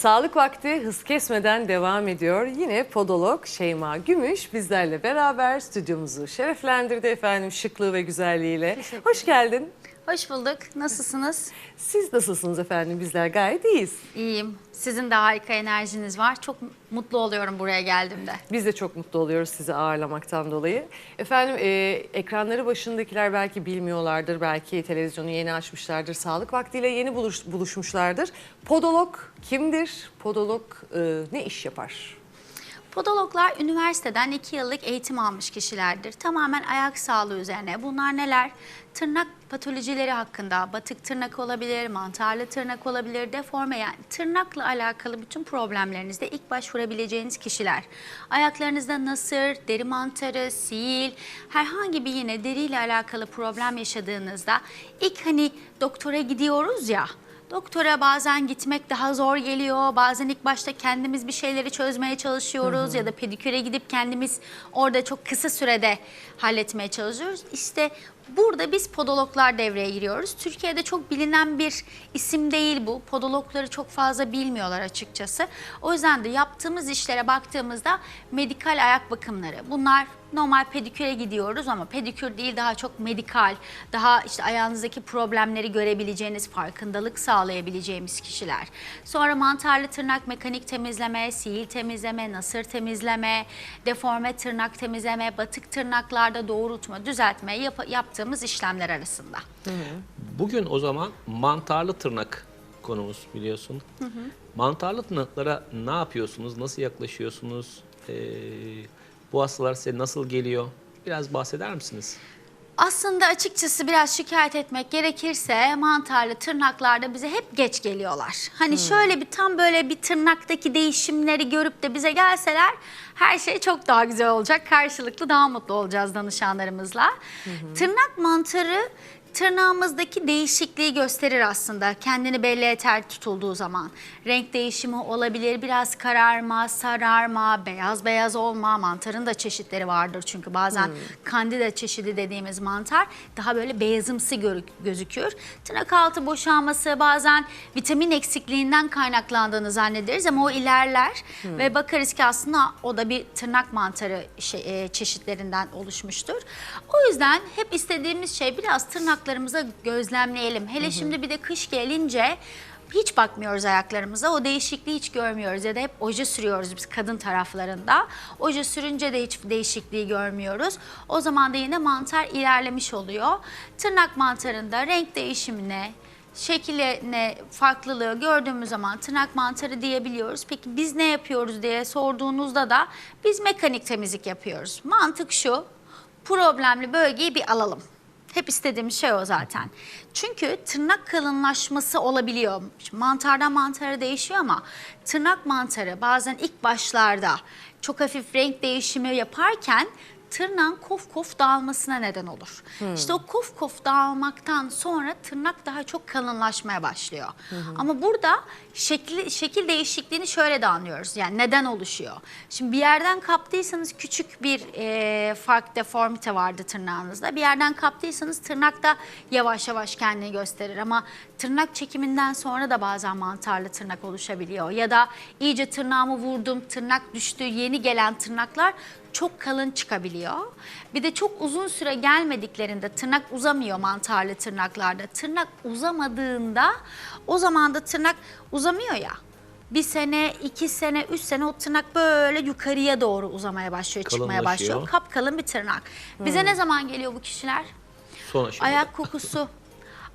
Sağlık vakti hız kesmeden devam ediyor. Yine podolog Şeyma Gümüş bizlerle beraber stüdyomuzu şereflendirdi efendim şıklığı ve güzelliğiyle. Hoş geldin. Hoş bulduk. Nasılsınız? Siz nasılsınız efendim? Bizler gayet iyiyiz. İyiyim. Sizin de harika enerjiniz var. Çok mutlu oluyorum buraya geldiğimde. Biz de çok mutlu oluyoruz sizi ağırlamaktan dolayı. Efendim e, ekranları başındakiler belki bilmiyorlardır, belki televizyonu yeni açmışlardır, sağlık vaktiyle yeni buluş, buluşmuşlardır. Podolog kimdir? Podolog e, ne iş yapar? Podologlar üniversiteden 2 yıllık eğitim almış kişilerdir. Tamamen ayak sağlığı üzerine. Bunlar neler? Tırnak patolojileri hakkında, batık tırnak olabilir, mantarlı tırnak olabilir, deforme yani tırnakla alakalı bütün problemlerinizde ilk başvurabileceğiniz kişiler. Ayaklarınızda nasır, deri mantarı, sil, herhangi bir yine deriyle alakalı problem yaşadığınızda ilk hani doktora gidiyoruz ya, Doktora bazen gitmek daha zor geliyor. Bazen ilk başta kendimiz bir şeyleri çözmeye çalışıyoruz ya da pediküre gidip kendimiz orada çok kısa sürede halletmeye çalışıyoruz. İşte burada biz podologlar devreye giriyoruz. Türkiye'de çok bilinen bir isim değil bu. Podologları çok fazla bilmiyorlar açıkçası. O yüzden de yaptığımız işlere baktığımızda medikal ayak bakımları. Bunlar normal pediküre gidiyoruz ama pedikür değil daha çok medikal, daha işte ayağınızdaki problemleri görebileceğiniz, farkındalık sağlayabileceğimiz kişiler. Sonra mantarlı tırnak mekanik temizleme, sihir temizleme, nasır temizleme, deforme tırnak temizleme, batık tırnaklarda doğrultma, düzeltme yap- yaptığımız işlemler arasında. Bugün o zaman mantarlı tırnak konumuz biliyorsun. Mantarlı tırnaklara ne yapıyorsunuz? Nasıl yaklaşıyorsunuz? Ee, bu hastalar size nasıl geliyor? Biraz bahseder misiniz? Aslında açıkçası biraz şikayet etmek gerekirse mantarlı tırnaklarda bize hep geç geliyorlar. Hani şöyle bir tam böyle bir tırnaktaki değişimleri görüp de bize gelseler her şey çok daha güzel olacak. Karşılıklı daha mutlu olacağız danışanlarımızla. Tırnak mantarı tırnağımızdaki değişikliği gösterir aslında. Kendini belli eter tutulduğu zaman. Renk değişimi olabilir, biraz kararma, sararma, beyaz beyaz olma. Mantarın da çeşitleri vardır çünkü bazen kandida çeşidi dediğimiz mantar daha böyle beyazımsı gözükür. Tırnak altı boşalması bazen vitamin eksikliğinden kaynaklandığını zannederiz ama o ilerler ve bakarız ki aslında o da bir tırnak mantarı şey, e, çeşitlerinden oluşmuştur. O yüzden hep istediğimiz şey biraz tırnaklarımıza gözlemleyelim. Hele şimdi bir de kış gelince hiç bakmıyoruz ayaklarımıza. O değişikliği hiç görmüyoruz ya da hep oje sürüyoruz biz kadın taraflarında. Oje sürünce de hiç değişikliği görmüyoruz. O zaman da yine mantar ilerlemiş oluyor. Tırnak mantarında renk değişimine, şekline farklılığı gördüğümüz zaman tırnak mantarı diyebiliyoruz. Peki biz ne yapıyoruz diye sorduğunuzda da biz mekanik temizlik yapıyoruz. Mantık şu, problemli bölgeyi bir alalım. Hep istediğimiz şey o zaten. Çünkü tırnak kalınlaşması olabiliyor. Şimdi mantardan mantara değişiyor ama tırnak mantarı bazen ilk başlarda çok hafif renk değişimi yaparken tırnağın kof kof dağılmasına neden olur. İşte o kof kof dağılmaktan sonra tırnak daha çok kalınlaşmaya başlıyor. Ama burada şekil, şekil değişikliğini şöyle de anlıyoruz. Yani neden oluşuyor? Şimdi bir yerden kaptıysanız küçük bir e, fark deformite vardı tırnağınızda. Bir yerden kaptıysanız tırnak da yavaş yavaş kendini gösterir ama tırnak çekiminden sonra da bazen mantarlı tırnak oluşabiliyor. Ya da iyice tırnağımı vurdum, tırnak düştü, yeni gelen tırnaklar çok kalın çıkabiliyor. Bir de çok uzun süre gelmediklerinde tırnak uzamıyor mantarlı tırnaklarda. Tırnak uzamadığında o zaman da tırnak uzamıyor ya. Bir sene, iki sene, üç sene o tırnak böyle yukarıya doğru uzamaya başlıyor, çıkmaya Kalınlaşıyor. başlıyor. Kapkalın bir tırnak. Bize ne zaman geliyor bu kişiler? Son aşamada. Ayak kokusu.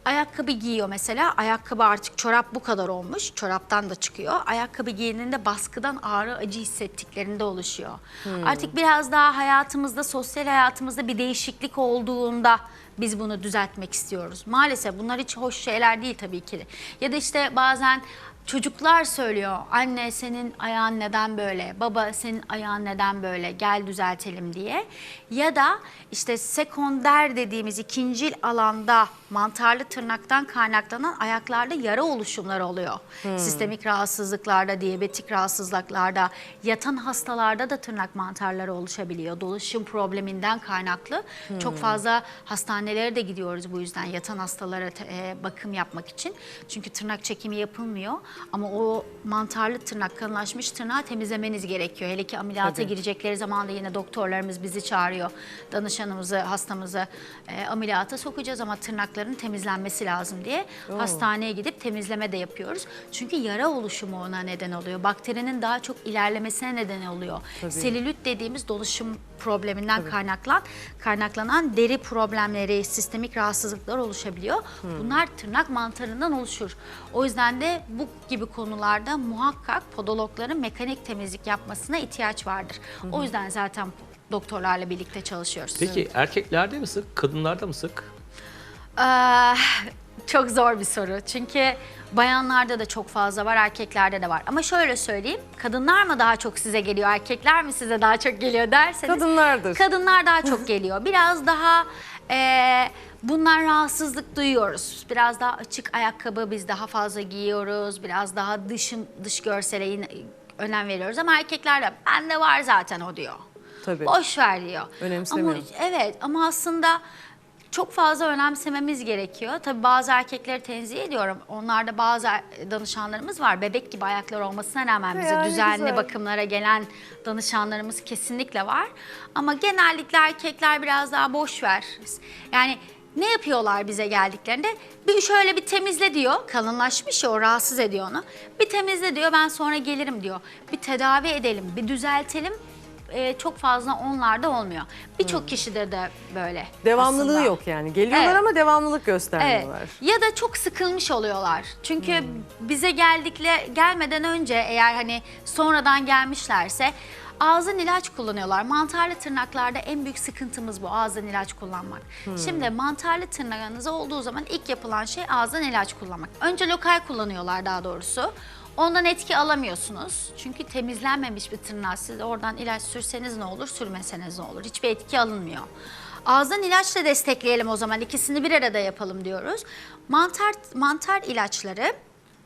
Ayakkabı giyiyor mesela. Ayakkabı artık çorap bu kadar olmuş. Çoraptan da çıkıyor. Ayakkabı giyindiğinde baskıdan ağrı acı hissettiklerinde oluşuyor. Artık biraz daha hayatımızda, sosyal hayatımızda bir değişiklik olduğunda biz bunu düzeltmek istiyoruz. Maalesef bunlar hiç hoş şeyler değil tabii ki. Ya da işte bazen Çocuklar söylüyor anne senin ayağın neden böyle, baba senin ayağın neden böyle, gel düzeltelim diye. Ya da işte sekonder dediğimiz ikincil alanda mantarlı tırnaktan kaynaklanan ayaklarda yara oluşumları oluyor. Sistemik rahatsızlıklarda, diyabetik rahatsızlıklarda, yatan hastalarda da tırnak mantarları oluşabiliyor. Dolaşım probleminden kaynaklı. Çok fazla hastanelere de gidiyoruz bu yüzden yatan hastalara e, bakım yapmak için. Çünkü tırnak çekimi yapılmıyor ama o mantarlı tırnak, kalınlaşmış tırnağı temizlemeniz gerekiyor. Hele ki ameliyata Tabii. girecekleri zaman da yine doktorlarımız bizi çağırıyor. Danışanımızı, hastamızı e, ameliyata sokacağız ama tırnakların temizlenmesi lazım diye hastaneye gidip temizleme de yapıyoruz. Çünkü yara oluşumu ona neden oluyor. Bakterinin daha çok ilerlemesine neden oluyor. Selülit dediğimiz dolaşım probleminden kaynaklanan kaynaklanan deri problemleri, sistemik rahatsızlıklar oluşabiliyor. Bunlar tırnak mantarından oluşur. O yüzden de bu gibi konularda muhakkak podologların mekanik temizlik yapmasına ihtiyaç vardır. O yüzden zaten doktorlarla birlikte çalışıyoruz. Peki erkeklerde mi sık, kadınlarda mı sık? Ee, çok zor bir soru. Çünkü bayanlarda da çok fazla var, erkeklerde de var. Ama şöyle söyleyeyim, kadınlar mı daha çok size geliyor, erkekler mi size daha çok geliyor derseniz. Kadınlardır. Kadınlar daha çok geliyor. Biraz daha e, bunlar rahatsızlık duyuyoruz. Biraz daha açık ayakkabı biz daha fazla giyiyoruz. Biraz daha dışın dış görsele yine önem veriyoruz. Ama erkeklerde bende var zaten o diyor. Tabii. Boş ver diyor. Önemsemiyor. Ama evet ama aslında çok fazla önemsememiz gerekiyor. Tabii bazı erkekleri tenzih ediyorum. Onlarda bazı danışanlarımız var. Bebek gibi ayaklar olmasına rağmen bize düzenli güzel. bakımlara gelen danışanlarımız kesinlikle var. Ama genellikle erkekler biraz daha boş ver. Yani ne yapıyorlar bize geldiklerinde? Bir şöyle bir temizle diyor. Kalınlaşmış ya o rahatsız ediyor onu. Bir temizle diyor ben sonra gelirim diyor. Bir tedavi edelim, bir düzeltelim. Ee, çok fazla onlarda olmuyor. Birçok kişide de böyle. Devamlılığı aslında. yok yani. Geliyorlar Evet. ama devamlılık Evet. göstermiyorlar. Ya da çok sıkılmış oluyorlar. Çünkü bize geldikle gelmeden önce eğer hani sonradan gelmişlerse ağızdan ilaç kullanıyorlar. Mantarlı tırnaklarda en büyük sıkıntımız bu ağızdan ilaç kullanmak. Şimdi mantarlı tırnağınız olduğu zaman ilk yapılan şey ağızdan ilaç kullanmak. Önce lokal kullanıyorlar daha doğrusu. Ondan etki alamıyorsunuz. Çünkü temizlenmemiş bir tırnağı siz oradan ilaç sürseniz ne olur, sürmeseniz ne olur. Hiçbir etki alınmıyor. Ağızdan ilaçla destekleyelim o zaman. ikisini bir arada yapalım diyoruz. Mantar mantar ilaçları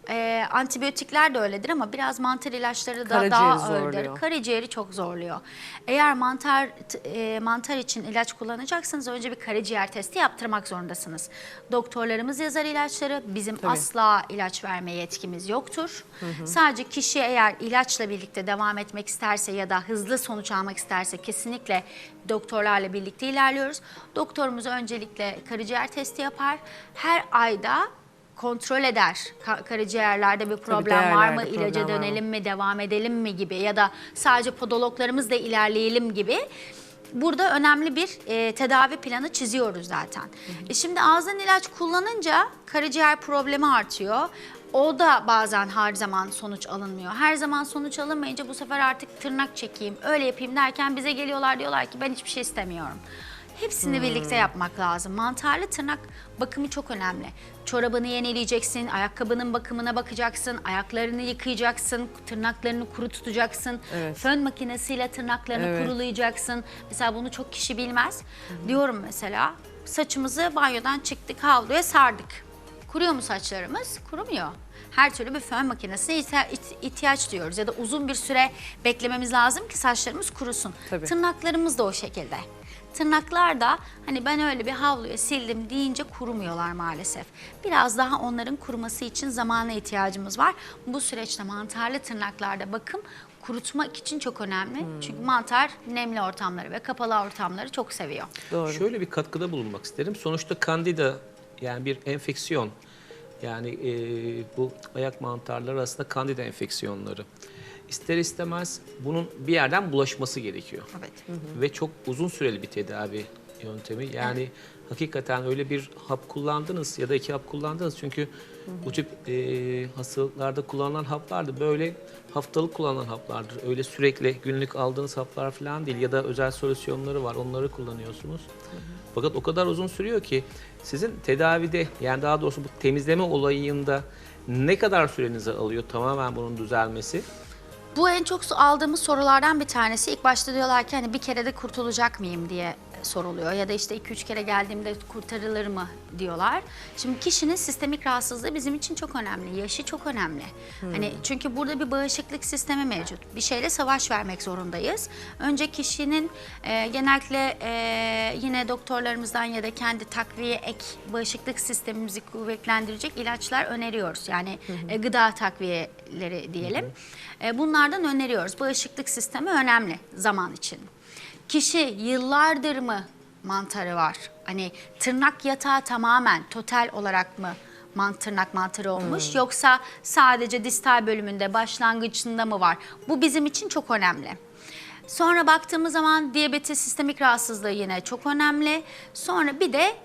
e, antibiyotikler de öyledir ama biraz mantar ilaçları da Karaciğeri daha ağırdır. Karaciğeri çok zorluyor. Eğer mantar e, mantar için ilaç kullanacaksanız önce bir karaciğer testi yaptırmak zorundasınız. Doktorlarımız yazar ilaçları. Bizim asla ilaç vermeye yetkimiz yoktur. Sadece kişi eğer ilaçla birlikte devam etmek isterse ya da hızlı sonuç almak isterse kesinlikle doktorlarla birlikte ilerliyoruz. Doktorumuz öncelikle karaciğer testi yapar. Her ayda kontrol eder. Ka- karaciğerlerde bir problem var mı? İlaca dönelim mi? Devam edelim mi gibi ya da sadece podologlarımızla ilerleyelim gibi. Burada önemli bir e, tedavi planı çiziyoruz zaten. E şimdi ağızdan ilaç kullanınca karaciğer problemi artıyor. O da bazen her zaman sonuç alınmıyor. Her zaman sonuç alınmayınca bu sefer artık tırnak çekeyim, öyle yapayım derken bize geliyorlar diyorlar ki ben hiçbir şey istemiyorum. Hepsini birlikte yapmak lazım. Mantarlı tırnak bakımı çok önemli. Çorabını yenileyeceksin, ayakkabının bakımına bakacaksın, ayaklarını yıkayacaksın, tırnaklarını kuru tutacaksın. Evet. Fön makinesiyle tırnaklarını Evet. kurulayacaksın. Mesela bunu çok kişi bilmez. Diyorum mesela saçımızı banyodan çıktık havluya sardık. Kuruyor mu saçlarımız? Kurumuyor. Her türlü bir fön makinesine ihtiyaç duyuyoruz ya da uzun bir süre beklememiz lazım ki saçlarımız kurusun. Tabii. Tırnaklarımız da o şekilde. Tırnaklar da hani ben öyle bir havluya sildim deyince kurumuyorlar maalesef. Biraz daha onların kuruması için zamana ihtiyacımız var. Bu süreçte mantarlı tırnaklarda bakım kurutmak için çok önemli. Çünkü mantar nemli ortamları ve kapalı ortamları çok seviyor. Doğru. Şöyle bir katkıda bulunmak isterim. Sonuçta kandida yani bir enfeksiyon. Yani e, bu ayak mantarları arasında kandida enfeksiyonları. İster istemez bunun bir yerden bulaşması gerekiyor. Evet. Ve çok uzun süreli bir tedavi yöntemi. Yani hakikaten öyle bir hap kullandınız ya da iki hap kullandınız. Çünkü bu tip e, hastalıklarda kullanılan haplar da böyle haftalık kullanılan haplardır. Öyle sürekli günlük aldığınız haplar falan değil ya da özel solüsyonları var onları kullanıyorsunuz. Fakat o kadar uzun sürüyor ki sizin tedavide yani daha doğrusu bu temizleme olayında ne kadar sürenizi alıyor tamamen bunun düzelmesi? Bu en çok aldığımız sorulardan bir tanesi. İlk başta diyorlar ki hani bir kere de kurtulacak mıyım diye soruluyor ya da işte 2-3 kere geldiğimde kurtarılır mı diyorlar. Şimdi kişinin sistemik rahatsızlığı bizim için çok önemli. Yaşı çok önemli. Hani çünkü burada bir bağışıklık sistemi mevcut. Bir şeyle savaş vermek zorundayız. Önce kişinin e, genellikle e, yine doktorlarımızdan ya da kendi takviye ek bağışıklık sistemimizi kuvvetlendirecek ilaçlar öneriyoruz. Yani e, gıda takviyeleri diyelim. E, bunlardan öneriyoruz. Bağışıklık sistemi önemli zaman için. Kişi yıllardır mı mantarı var? Hani tırnak yatağı tamamen total olarak mı man, tırnak mantarı olmuş yoksa sadece distal bölümünde başlangıcında mı var? Bu bizim için çok önemli. Sonra baktığımız zaman diyabeti sistemik rahatsızlığı yine çok önemli. Sonra bir de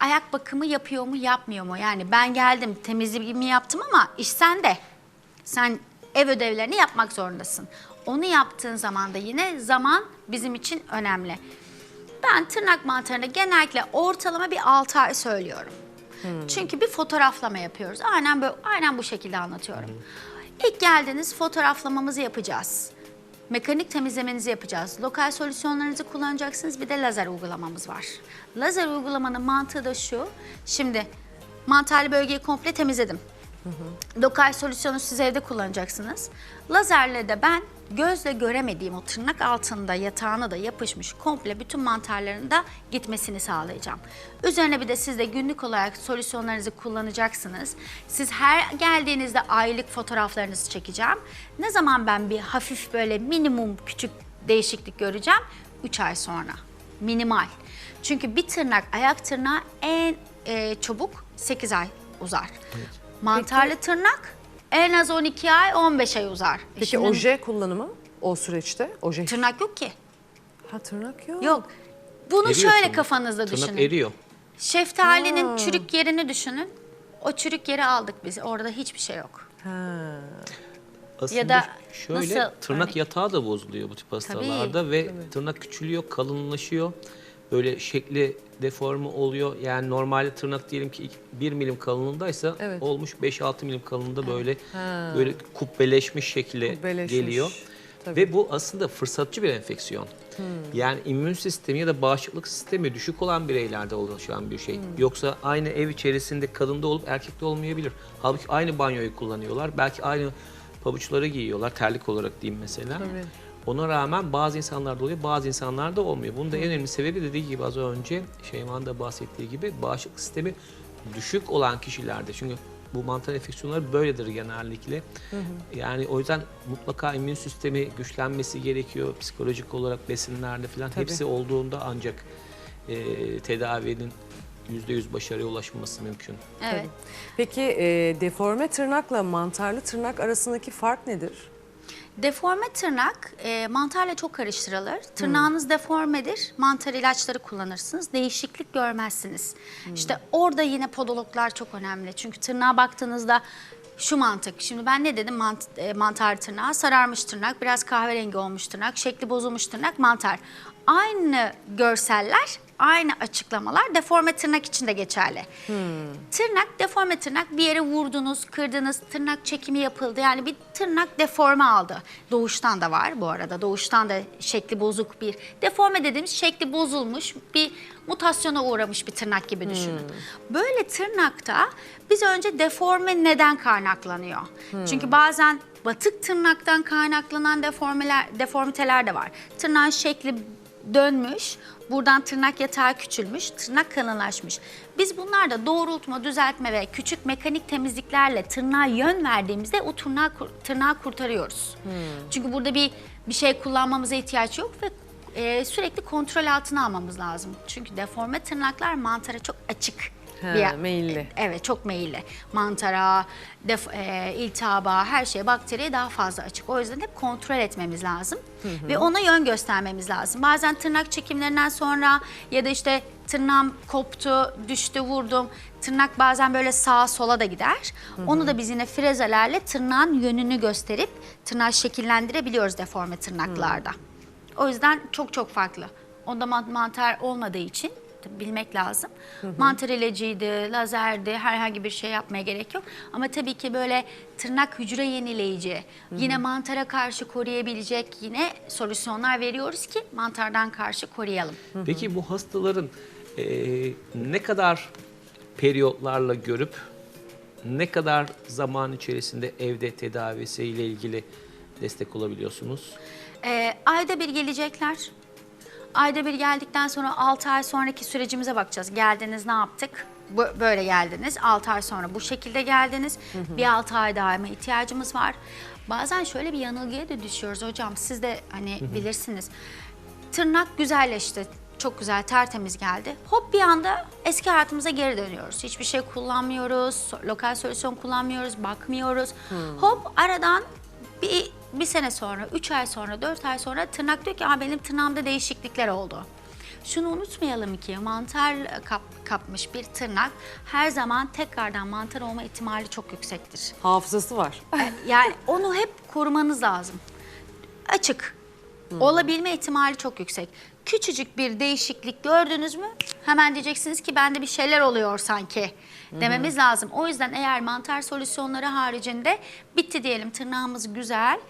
ayak bakımı yapıyor mu yapmıyor mu? Yani ben geldim temizliğimi yaptım ama iş sende. Sen ev ödevlerini yapmak zorundasın. Onu yaptığın zaman da yine zaman bizim için önemli. Ben tırnak mantarını genellikle ortalama bir 6 ay söylüyorum. Çünkü bir fotoğraflama yapıyoruz. Aynen böyle, aynen bu şekilde anlatıyorum. İlk geldiniz fotoğraflamamızı yapacağız. Mekanik temizlemenizi yapacağız. Lokal solüsyonlarınızı kullanacaksınız. Bir de lazer uygulamamız var. Lazer uygulamanın mantığı da şu. Şimdi mantarlı bölgeyi komple temizledim. Lokal solüsyonu siz evde kullanacaksınız. Lazerle de ben gözle göremediğim o tırnak altında yatağına da yapışmış komple bütün mantarların da gitmesini sağlayacağım. Üzerine bir de siz de günlük olarak solüsyonlarınızı kullanacaksınız. Siz her geldiğinizde aylık fotoğraflarınızı çekeceğim. Ne zaman ben bir hafif böyle minimum küçük değişiklik göreceğim? 3 ay sonra. Minimal. Çünkü bir tırnak, ayak tırnağı en e, çabuk 8 ay uzar. Mantarlı tırnak en az 12 ay 15 ay uzar. E Peki şimdi oje kullanımı o süreçte? Oje Tırnak yok ki. Ha tırnak yok. Yok. Bunu Eriyor şöyle tırnak. kafanızda Tırnak düşünün. eriyor. Şeftalinin çürük yerini düşünün. O çürük yeri aldık biz. Orada hiçbir şey yok. Ha. Aslında da şöyle nasıl tırnak örnek- yatağı da bozuluyor bu tip hastalarda ve tırnak küçülüyor, kalınlaşıyor. Böyle şekli deforme oluyor. Yani normalde tırnak diyelim ki 1 milim kalınlığındaysa Evet. olmuş 5-6 milim kalınlığında böyle böyle kubbeleşmiş şekilde Kubbeleşmiş. geliyor. Tabii. Ve bu aslında fırsatçı bir enfeksiyon. Yani immün sistemi ya da bağışıklık sistemi düşük olan bireylerde oluşan bir şey. Yoksa aynı ev içerisinde kadında olup erkekte olmayabilir. Halbuki aynı banyoyu kullanıyorlar. Belki aynı pabuçları giyiyorlar terlik olarak diyeyim mesela. Tabii. Ona rağmen bazı insanlarda oluyor, bazı insanlarda olmuyor. Bunun da en önemli sebebi dediği gibi az önce Şeyma'nın da bahsettiği gibi bağışıklık sistemi düşük olan kişilerde. Çünkü bu mantar enfeksiyonları böyledir genellikle. Yani o yüzden mutlaka immün sistemi güçlenmesi gerekiyor. Psikolojik olarak besinlerde falan Tabii. hepsi olduğunda ancak e, tedavinin %100 başarıya ulaşması mümkün. Evet. Peki e, deforme tırnakla mantarlı tırnak arasındaki fark nedir? Deforme tırnak e, mantarla çok karıştırılır. Tırnağınız deformedir. Mantar ilaçları kullanırsınız. Değişiklik görmezsiniz. İşte orada yine podologlar çok önemli. Çünkü tırnağa baktığınızda şu mantık. Şimdi ben ne dedim? Mant, e, mantar tırnağı, sararmış tırnak, biraz kahverengi olmuş tırnak, şekli bozulmuş tırnak, mantar. Aynı görseller, aynı açıklamalar deforme tırnak için de geçerli. Tırnak, deforme tırnak bir yere vurdunuz, kırdınız, tırnak çekimi yapıldı. Yani bir tırnak deforme aldı. Doğuştan da var bu arada. Doğuştan da şekli bozuk bir, deforme dediğimiz şekli bozulmuş bir mutasyona uğramış bir tırnak gibi düşünün. Böyle tırnakta biz önce deforme neden kaynaklanıyor? Çünkü bazen batık tırnaktan kaynaklanan deformeler, deformiteler de var. Tırnağın şekli dönmüş, buradan tırnak yatağı küçülmüş, tırnak kalınlaşmış. Biz bunlarda doğrultma, düzeltme ve küçük mekanik temizliklerle tırnağa yön verdiğimizde o tırnağı, tırnağı kurtarıyoruz. Çünkü burada bir bir şey kullanmamıza ihtiyaç yok ve e, sürekli kontrol altına almamız lazım. Çünkü deforme tırnaklar mantara çok açık. Ha, bir- meyilli. Evet çok meyilli. Mantara, def, e, iltihaba, her şeye, bakteriye daha fazla açık. O yüzden hep kontrol etmemiz lazım. Ve ona yön göstermemiz lazım. Bazen tırnak çekimlerinden sonra ya da işte tırnağım koptu, düştü, vurdum. Tırnak bazen böyle sağa sola da gider. Onu da biz yine frezelerle tırnağın yönünü gösterip tırnağı şekillendirebiliyoruz deforme tırnaklarda. O yüzden çok çok farklı. Onda man- mantar olmadığı için tabii bilmek lazım. Mantar ilacıydı, lazerdi, herhangi bir şey yapmaya gerek yok. Ama tabii ki böyle tırnak hücre yenileyici, yine mantara karşı koruyabilecek yine solüsyonlar veriyoruz ki mantardan karşı koruyalım. Peki bu hastaların e, ne kadar periyotlarla görüp ne kadar zaman içerisinde evde tedavisiyle ilgili destek olabiliyorsunuz? Ee, ayda bir gelecekler. Ayda bir geldikten sonra 6 ay sonraki sürecimize bakacağız. Geldiniz ne yaptık? Bu, böyle geldiniz. 6 ay sonra bu şekilde geldiniz. Bir 6 ay daha mı ihtiyacımız var? Bazen şöyle bir yanılgıya da düşüyoruz hocam. Siz de hani bilirsiniz. Tırnak güzelleşti. Çok güzel, tertemiz geldi. Hop bir anda eski hayatımıza geri dönüyoruz. Hiçbir şey kullanmıyoruz, lokal solüsyon kullanmıyoruz, bakmıyoruz. Hop aradan bir, bir sene sonra, üç ay sonra, dört ay sonra tırnak diyor ki Aa, benim tırnağımda değişiklikler oldu. Şunu unutmayalım ki mantar kap, kapmış bir tırnak her zaman tekrardan mantar olma ihtimali çok yüksektir. Hafızası var. Yani onu hep korumanız lazım. Açık. Olabilme ihtimali çok yüksek. Küçücük bir değişiklik gördünüz mü hemen diyeceksiniz ki bende bir şeyler oluyor sanki dememiz lazım. O yüzden eğer mantar solüsyonları haricinde bitti diyelim tırnağımız güzel.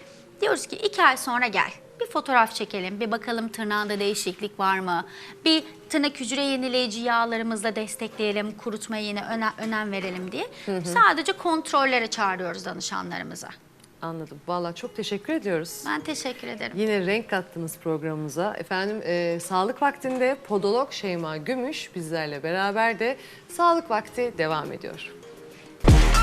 Diyoruz ki iki ay sonra gel. Bir fotoğraf çekelim, bir bakalım tırnağında değişiklik var mı? Bir tırnak hücre yenileyici yağlarımızla destekleyelim, kurutmaya yine öne- önem verelim diye. Sadece kontrollere çağırıyoruz danışanlarımıza. Anladım. Vallahi çok teşekkür ediyoruz. Ben teşekkür ederim. Yine renk kattınız programımıza. Efendim e, sağlık vaktinde podolog Şeyma Gümüş bizlerle beraber de sağlık vakti devam ediyor.